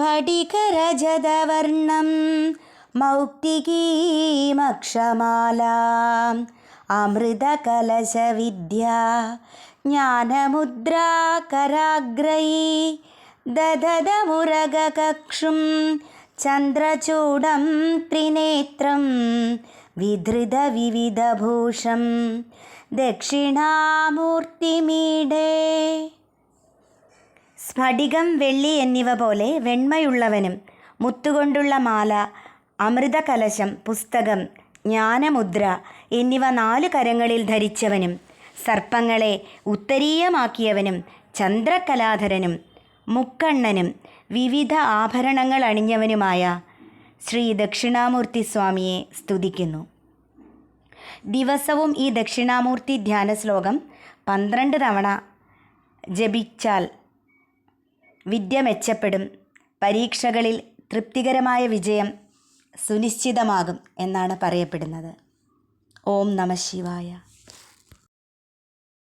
സ്ഫടികരജതവർണം മൗക്തികീമക്ഷമാലാം അമൃതകലശവിദ്യ ജ്ഞാനമുദ്രാകരാഗ്രൈ ദദതമുരഗകക്ഷും ചന്ദ്രചൂടം ത്രിനേത്രം വിധൃതവിവിധഭൂഷം ദക്ഷിണാമൂർത്തിമീഡേ സ്ഫടികം വെള്ളി എന്നിവ പോലെ വെണ്മയുള്ളവനും മുത്തുകൊണ്ടുള്ള മാല അമൃതകലശം പുസ്തകം ജ്ഞാനമുദ്ര എന്നിവ നാല് കരങ്ങളിൽ ധരിച്ചവനും സർപ്പങ്ങളെ ഉത്തരീയമാക്കിയവനും ചന്ദ്രകലാധരനും മുക്കണ്ണനും വിവിധ ആഭരണങ്ങൾ അണിഞ്ഞവനുമായ ശ്രീ ദക്ഷിണാമൂർത്തി സ്വാമിയെ സ്തുതിക്കുന്നു. ദിവസവും ഈ ദക്ഷിണാമൂർത്തി ധ്യാന ശ്ലോകം പന്ത്രണ്ട് തവണ ജപിച്ചാൽ വിദ്യ മെച്ചപ്പെടും. പരീക്ഷകളിൽ തൃപ്തികരമായ വിജയം സുനിശ്ചിതമാകും എന്നാണ് പറയപ്പെടുന്നത്. ഓം നമ ശിവായ.